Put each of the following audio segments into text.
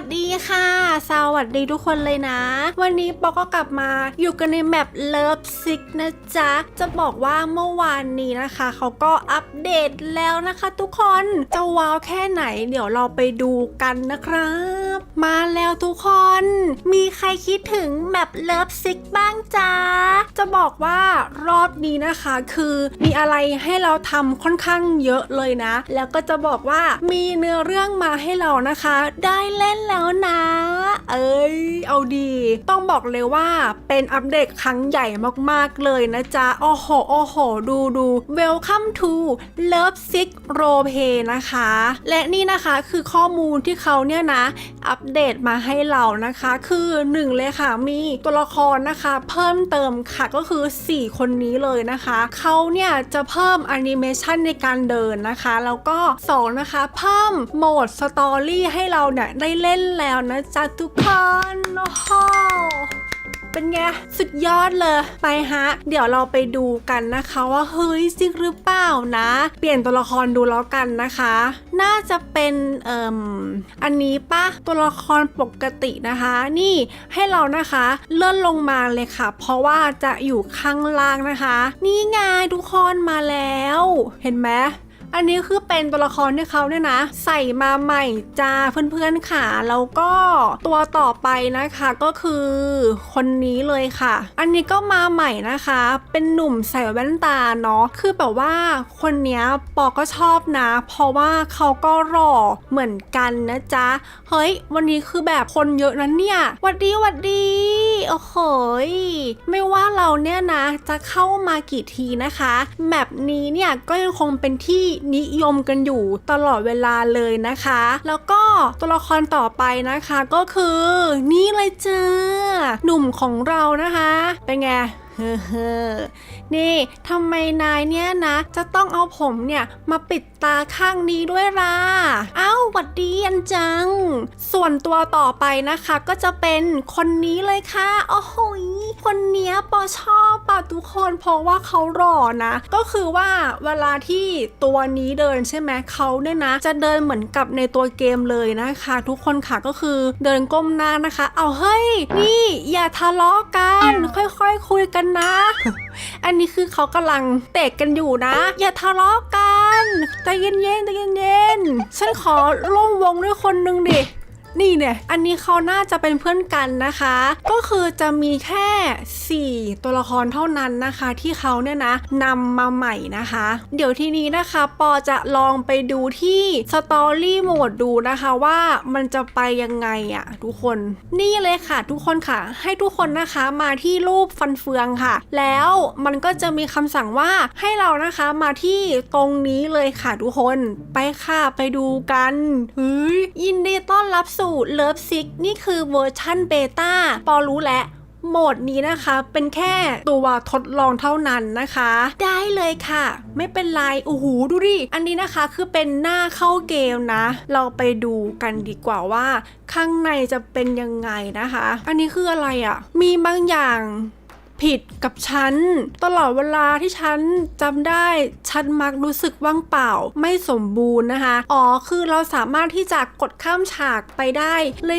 สดีค่ะ สวัสดีทุกคนเลยนะ วันนี้ปอก็กลับมาอยู่กันในแมปเลิฟซิกนะจ๊ะ จะบอกว่าเมื่อวานนี้นะคะ เขาก็อัปเดตแล้วนะคะทุกคนจะว้าวแค่ไหน เดี๋ยวเราไปดูกันนะครับ มาแล้วทุกคน มีใครคิดถึงแมปเลิฟซิกบ้างจ๊ะ จะบอกว่ารอบนี้นะคะคือมีอะไรให้เราทำค่อนข้างเยอะเลยนะ แล้วก็จะบอกว่ามีเนื้อเรื่องมาให้เรานะคะ ได้เล่นแล้วนะ เอ้ย เอาดี ต้องบอกเลยว่าเป็นอัปเดตครั้งใหญ่มากๆเลยนะจ๊ะ โอ้โห โอ้โห ดูดู Welcome to Love Sick Roleplay นะคะ และนี่นะคะคือข้อมูลที่เขาเนี่ยนะ อัปเดตมาให้เรานะคะ คือหนึ่งเลยค่ะ มีตัวละครนะคะ เพิ่มเติมค่ะก็คือ 4 คนนี้เลยนะคะ เขาเนี่ยจะเพิ่มแอนิเมชันในการเดินนะคะ แล้วก็ 2 นะคะ เพิ่มโหมดสตอรี่ให้เราเนี่ยได้เล่นล่นแล้วนะจ๊ะทุกคนโอ้โหเป็นไงสุดยอดเลย ไปฮะ เดี๋ยวเราไปดูกันนะคะว่าเฮ้ยจริงหรือเปล่านะ เปลี่ยนตัวละครดูแล้วกันนะคะ น่าจะเป็นเอ่มอันนี้ปะตัวละครปกตินะคะ นี่ให้เรานะคะเลื่อนลงมาเลยค่ะ เพราะว่าจะอยู่ข้างล่างนะคะ นี่ไงทุกคนมาแล้ว เห็นไหม อันนี้คือเป็นตัวละครที่เขาเนี่ยนะ ใส่มาใหม่จ้าเพื่อนๆค่ะแล้วก็ตัวต่อไปนะคะก็คือคนนี้เลยค่ะ อันนี้ก็มาใหม่นะคะ เป็นหนุ่มใส่แว่นตาเนาะคือแบบว่าคนเนี้ยปอก็ชอบนะ เพราะว่าเขาก็หล่อเหมือนกันนะจ๊ะเฮ้ย วันนี้คือแบบคนเยอะนะเนี่ยวัดดีวัดดีโอ้โหไม่ว่าเราเนี่ยนะจะเข้ามากี่ทีนะคะแมปนี้เนี่ยก็ยังคงเป็นที่นิยมกันอยู่ตลอดเวลาเลยนะคะ แล้วก็ตัวละครต่อไปนะคะก็คือนี่เลยจ้าหนุ่มของเรานะคะ เป็นไงเฮ้อเฮ้นี่ทำไมนายเนี่ยนะ จะต้องเอาผมเนี่ยมาปิดตาข้างนี้ด้วยล่ะ เอ้าหวัดดีอันจัง ส่วนตัวต่อไปนะคะก็จะเป็นคนนี้เลยค่ะ โอ้โหยคนเนี้ยปอชอบ ปะทุกคนเพราะว่าเขาหล่อนะ ก็คือว่าเวลาที่ตัวนี้เดินใช่ไหมเขาเนี่ยนะ จะเดินเหมือนกับในตัวเกมเลยนะคะ ทุกคนค่ะก็คือเดินก้มหน้านะคะ เอาเฮ้ย นี่อย่าทะเลาะกัน ค่อยๆคคุยกันนะ อันนี้คือเขากำลังเตะกันอยู่นะ อย่าทะเลาะกันใจเย็นๆใจเย็นๆฉันขอร่วมวงด้วยคนนึงดิ นี่เนี่ย อันนี้เขาน่าจะเป็นเพื่อนกันนะคะ ก็คือจะมีแค่ 4 ตัวละครเท่านั้นนะคะ ที่เขาเนี่ยนะนำมาใหม่นะคะ เดี๋ยวทีนี้นะคะ ปอจะลองไปดูที่สตอรี่โหมดดูนะคะว่ามันจะไปยังไงอะทุกคน นี่เลยค่ะ ทุกคนค่ะ ให้ทุกคนนะคะมาที่รูปฟันเฟืองค่ะ แล้วมันก็จะมีคำสั่งว่าให้เรานะคะมาที่ตรงนี้เลยค่ะทุกคน ไปค่ะไปดูกันเฮ้ยยินดีต้อนรับสู่เลิฟซิกนี่คือเวอร์ชั่นเบต้าปอรู้แล้วโหมดนี้นะคะเป็นแค่ตัวทดลองเท่านั้นนะคะ ได้เลยค่ะ ไม่เป็นไรโอ้โหดูดิ อันนี้นะคะคือเป็นหน้าเข้าเกมนะ เราไปดูกันดีกว่าว่า ข้างในจะเป็นยังไงนะคะ อันนี้คืออะไรอะ่ะ มีบางอย่าง ผิดกับฉัน ตลอดเวลาที่ฉันจำได้ฉันมักรู้สึกว่างเปล่าไม่สมบูรณ์นะคะ อ๋อคือเราสามารถที่จะกดข้ามฉากไปได้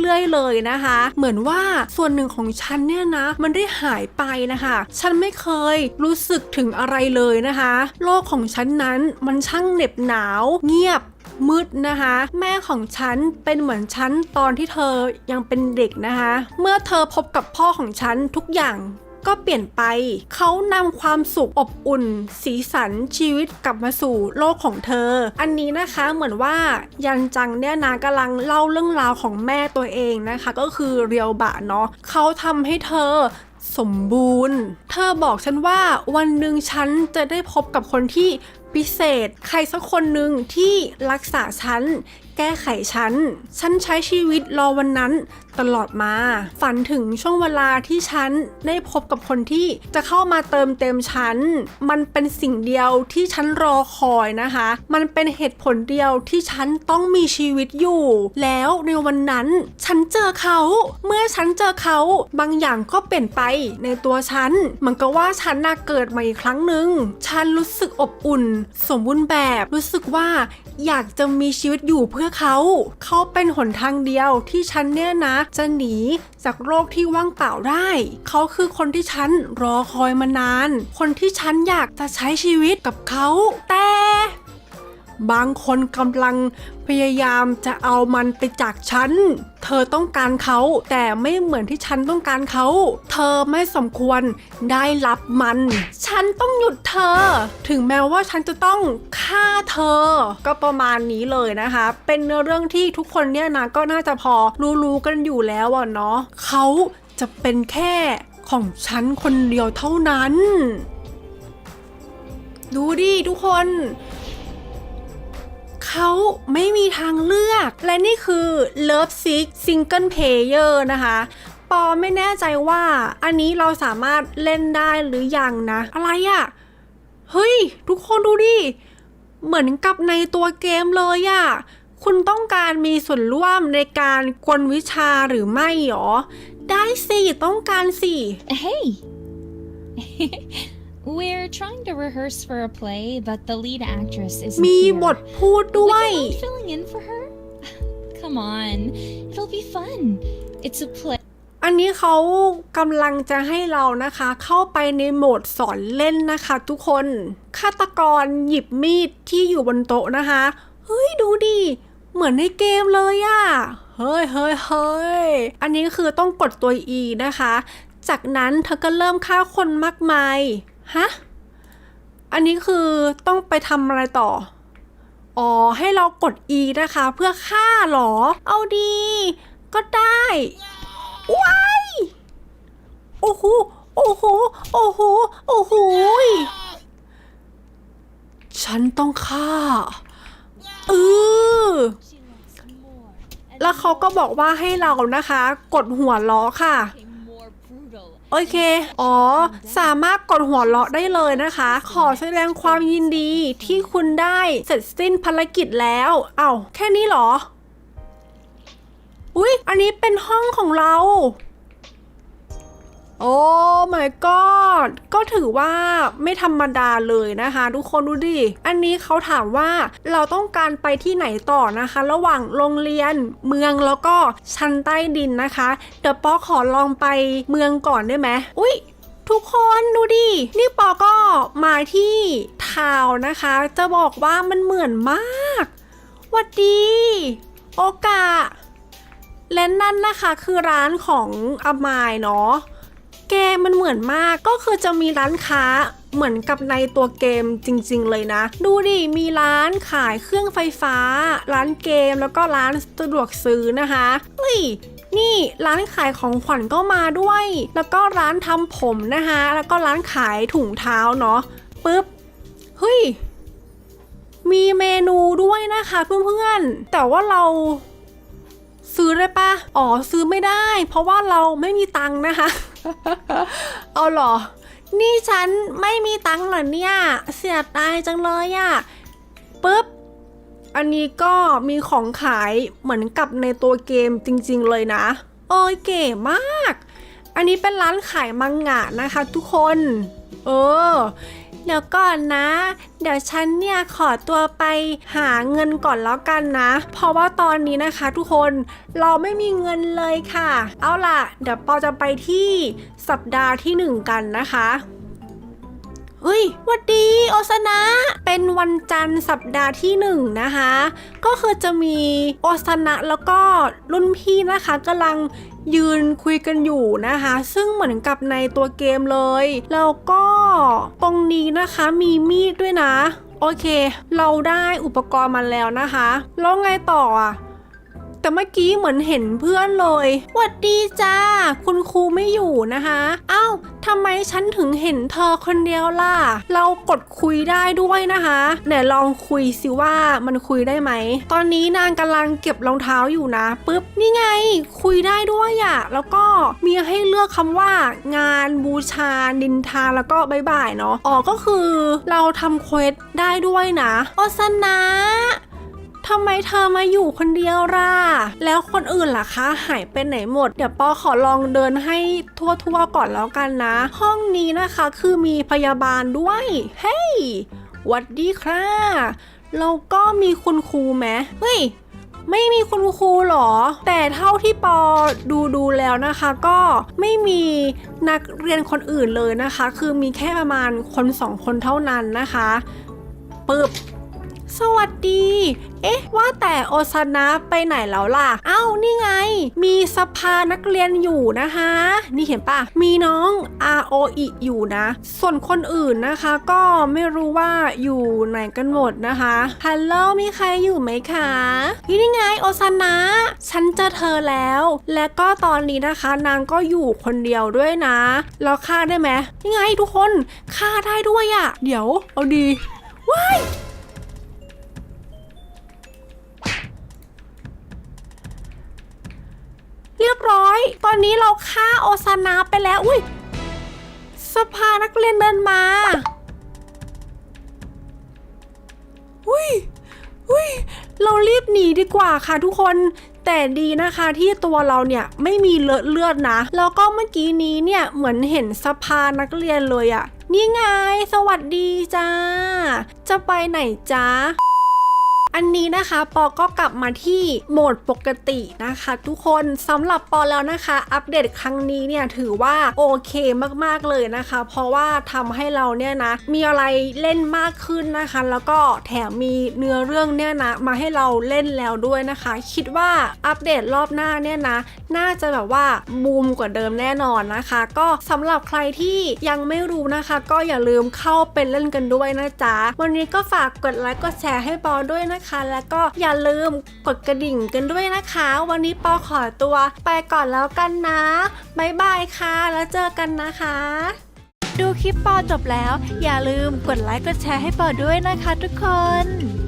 เรื่อยๆเลยนะคะ เหมือนว่าส่วนหนึ่งของฉันเนี่ยนะ มันได้หายไปนะคะ ฉันไม่เคยรู้สึกถึงอะไรเลยนะคะ โลกของฉันนั้นมันช่างเหน็บหนาว เงียบมืดนะคะ แม่ของฉันเป็นเหมือนฉันตอนที่เธอยังเป็นเด็กนะคะ เมื่อเธอพบกับพ่อของฉันทุกอย่าง ก็เปลี่ยนไป เขานำความสุขอบอุ่น สีสันชีวิตกลับมาสู่โลกของเธอ อันนี้นะคะเหมือนว่ายันจังเนี่ยนะกำลังเล่าเรื่องราวของแม่ตัวเองนะคะ ก็คือเรียวบะเนาะเขาทำให้เธอสมบูรณ์ เธอบอกฉันว่าวันหนึ่งฉันจะได้พบกับคนที่พิเศษ ใครสักคนหนึ่งที่รักษาฉัน แก้ไขฉัน ฉันใช้ชีวิตรอวันนั้นตลอดมา ฝันถึงช่วงเวลาที่ฉันได้พบกับคนที่จะเข้ามาเติมเต็มฉัน มันเป็นสิ่งเดียวที่ฉันรอคอยนะคะ มันเป็นเหตุผลเดียวที่ฉันต้องมีชีวิตอยู่ แล้วในวันนั้นฉันเจอเขา เมื่อฉันเจอเขาบางอย่างก็เปลี่ยนไปในตัวฉันเหมือนกับว่าฉันน่ะเกิดมาอีกครั้งหนึ่งฉันรู้สึกอบอุ่น สมบูรณ์แบบรู้สึกว่าอยากจะมีชีวิตอยู่เพื่อเขา เขาเป็นหนทางเดียวที่ฉันเนี่ยนะจะหนีจากโรคที่ว่างเปล่าได้ เขาคือคนที่ฉันรอคอยมานาน คนที่ฉันอยากจะใช้ชีวิตกับเขา แต่ บางคนกำลังพยายามจะเอามันไปจากฉัน เธอต้องการเขาแต่ไม่เหมือนที่ฉันต้องการเขา เธอไม่สมควรได้รับมัน ฉันต้องหยุดเธอ ถึงแม้ว่าฉันจะต้องฆ่าเธอ ก็ประมาณนี้เลยนะคะ เป็นเนื้อเรื่องที่ทุกคนเนี่ยนะก็น่าจะพอรู้ๆกันอยู่แล้วอะเนาะเขาจะเป็นแค่ของฉันคนเดียวเท่านั้น ดูดิทุกคน เขาไม่มีทางเลือก และนี่คือ Love Sick Single Player นะคะปอไม่แน่ใจว่าอันนี้เราสามารถเล่นได้หรือยังนะ อะไรอะ่ะ เฮ้ย ทุกคนดูดิ เหมือนกับในตัวเกมเลยอะ่ะคุณต้องการมีส่วนร่วมในการกวนวิชาหรือไม่หรอ ได้สิ ต้องการสิ Hey! We're trying to rehearse for a play, but the lead actress isn't มี here. บทพูดด้ว Would ย you mind filling in for her? Come on, it'll be fun. It's a play. อันนี้เขากำลังจะให้เรานะคะ เข้าไปในโหมดสอนเล่นนะคะทุกคนฆาตกรหยิบมีดที่อยู่บนโต๊ะนะคะ เฮ้ยดูดิเหมือนในเกมเลยอะเฮ้ยเฮ้ยเฮ้ยอันนี้คือต้องกดตัว E นะคะ จากนั้นเธอก็เริ่มฆ่าคนมากมาย ฮะ อันนี้คือต้องไปทำอะไรต่อ อ๋อ ให้เรากด E นะคะ เพื่อฆ่าหรอ เอาดี ก็ได้ว้ายโอ้โห โอ้โห โอ้โห โอ้โหยฉันต้องฆ่าเออแล้วเขาก็บอกว่าให้เรานะคะ กดหัวล้อค่ะ โอเค อ๋อ สามารถกดหัวเราะได้เลยนะคะ ขอแสดงความยินดีที่คุณได้เสร็จสิ้นภารกิจแล้ว เอ้า แค่นี้เหรอ อุ๊ย อันนี้เป็นห้องของเรา โอ้ my god ก็ถือว่าไม่ธรรมดาเลยนะคะ ทุกคนดูดิ อันนี้เขาถามว่าเราต้องการไปที่ไหนต่อนะคะ ระหว่างโรงเรียนเมืองแล้วก็ชั้นใต้ดินนะคะเดี๋ยวปอขอลองไปเมืองก่อนได้ไหมอุ๊ยทุกคนดูดิ นี่ปอก็มาที่ทาวนะคะ จะบอกว่ามันเหมือนมากวัดดี โอกาและนั่นนะคะคือร้านของอมายเนาะ แกมันเหมือนมากก็คือจะมีร้านค้าเหมือนกับในตัวเกมจริง ๆ เลยนะ ดูดิ มีร้านขายเครื่องไฟฟ้า ร้านเกมแล้วก็ร้านสะดวกซื้อนะคะเฮ้ยนี่ร้านขายของขวัญก็มาด้วย แล้วก็ร้านทำผมนะคะ แล้วก็ร้านขายถุงเท้าเนาะปึ๊บเฮ้ยมีเมนูด้วยนะคะเพื่อนๆ แต่ว่าเรา ซื้อได้ปะอ๋อซื้อไม่ได้ เพราะว่าเราไม่มีตังค์นะคะ เอาเหรอ นี่ฉันไม่มีตังค์เหรอเนี่ย เสียดายจังเลยอะปึ๊บ อันนี้ก็มีของขายเหมือนกับในตัวเกมจริงๆเลยนะโอ้ยเก๋มาก อันนี้เป็นร้านขายมังงะนะคะทุกคน เออ เดี๋ยวก่อนนะ เดี๋ยวฉันเนี่ยขอตัวไปหาเงินก่อนแล้วกันนะ เพราะว่าตอนนี้นะคะทุกคนเราไม่มีเงินเลยค่ะ เอาล่ะ เดี๋ยวปอจะไปที่สัปดาห์ที่หนึ่งกันนะคะเฮ้ยวัดดีโอซานะ เป็นวันจันทร์สัปดาห์ที่หนึ่งนะคะ ก็คือจะมีโอซานะแล้วก็รุ่นพี่นะคะกำลังยืนคุยกันอยู่นะคะ ซึ่งเหมือนกับในตัวเกมเลย แล้วก็ ตรงนี้นะคะมีมีดด้วยนะ โอเค เราได้อุปกรณ์มาแล้วนะคะ แล้วไงต่ออะ แต่เมื่อกี้เหมือนเห็นเพื่อนเลยหวัดดีจ้า คุณครูไม่อยู่นะคะเอ้าทำไมฉันถึงเห็นเธอคนเดียวล่ะ เรากดคุยได้ด้วยนะคะเดี๋ยวลองคุยสิว่ามันคุยได้ไหม ตอนนี้นางกำลังเก็บรองเท้าอยู่นะปุ๊บนี่ไง คุยได้ด้วยอะแล้วก็มีให้เลือกคำว่า งานบูชาดินทาแล้วก็บายบายเนาะอ๋อก็คือเราทำเควสได้ด้วยนะโอสนะ ทำไมเธอมาอยู่คนเดียวล่ะ แล้วคนอื่นล่ะคะ หายไปไหนหมด เดี๋ยวปอขอลองเดินให้ทั่วๆก่อนแล้วกันนะ ห้องนี้นะคะคือมีพยาบาลด้วย เฮ้ยหวัดดีค่ะเราก็มีคุณครูไหมเฮ้ยไม่มีคุณครูหรอ แต่เท่าที่ปอดูดูแล้วนะคะ ก็ไม่มีนักเรียนคนอื่นเลยนะคะ คือมีแค่ประมาณคนสองคนเท่านั้นนะคะปึ๊บ สวัสดี เอ๊ะ ว่าแต่โอซานะไปไหนแล้วล่ะ เอ้า นี่ไง มีสภานักเรียนอยู่นะคะ นี่เห็นปะ มีน้อง R O I อยู่นะ ส่วนคนอื่นนะคะ ก็ไม่รู้ว่าอยู่ไหนกันหมดนะคะ ฮัลโหล มีใครอยู่ไหมคะนี่ไงโอซานะฉันเจอเธอแล้ว และก็ตอนนี้นะคะ นางก็อยู่คนเดียวด้วยนะ แล้วฆ่าได้ไหมนี่ไงทุกคน ฆ่าได้ด้วยอะเดี๋ยว เอาดี ว้าย เรียบร้อย ตอนนี้เราฆ่าโอซานะไปแล้ว อุ้ยสภานักเรียนเดินมา อุ้ยอุ้ยเรารีบหนีดีกว่าค่ะทุกคน แต่ดีนะคะที่ตัวเราเนี่ยไม่มีเลอะเลือดนะ แล้วก็เมื่อกี้นี้เนี่ยเหมือนเห็นสภานักเรียนเลยอะนี่ไง สวัสดีจ้า จะไปไหนจ้า อันนี้นะคะ ปอก็กลับมาที่โหมดปกตินะคะ ทุกคนสำหรับปอแล้วนะคะ อัปเดตครั้งนี้เนี่ยถือว่าโอเคมากๆเลยนะคะ เพราะว่าทำให้เราเนี่ยนะ มีอะไรเล่นมากขึ้นนะคะ แล้วก็แถมมีเนื้อเรื่องเนี่ยนะ มาให้เราเล่นแล้วด้วยนะคะ คิดว่าอัปเดตรอบหน้าเนี่ยนะ น่าจะแบบว่าบูมกว่าเดิมแน่นอนนะคะ ก็สำหรับใครที่ยังไม่รู้นะคะ ก็อย่าลืมเข้าไปเล่นกันด้วยนะจ๊ะวันนี้ก็ฝากกดไลค์กดแชร์ให้ปอด้วยนะนะคะ แล้วก็อย่าลืมกดกระดิ่งกันด้วยนะคะ วันนี้ปอขอตัวไปก่อนแล้วกันนะบ๊ายบายค่ะ แล้วเจอกันนะคะ ดูคลิปปอจบแล้ว อย่าลืมกดไลค์กดแชร์ให้ปอด้วยนะคะทุกคน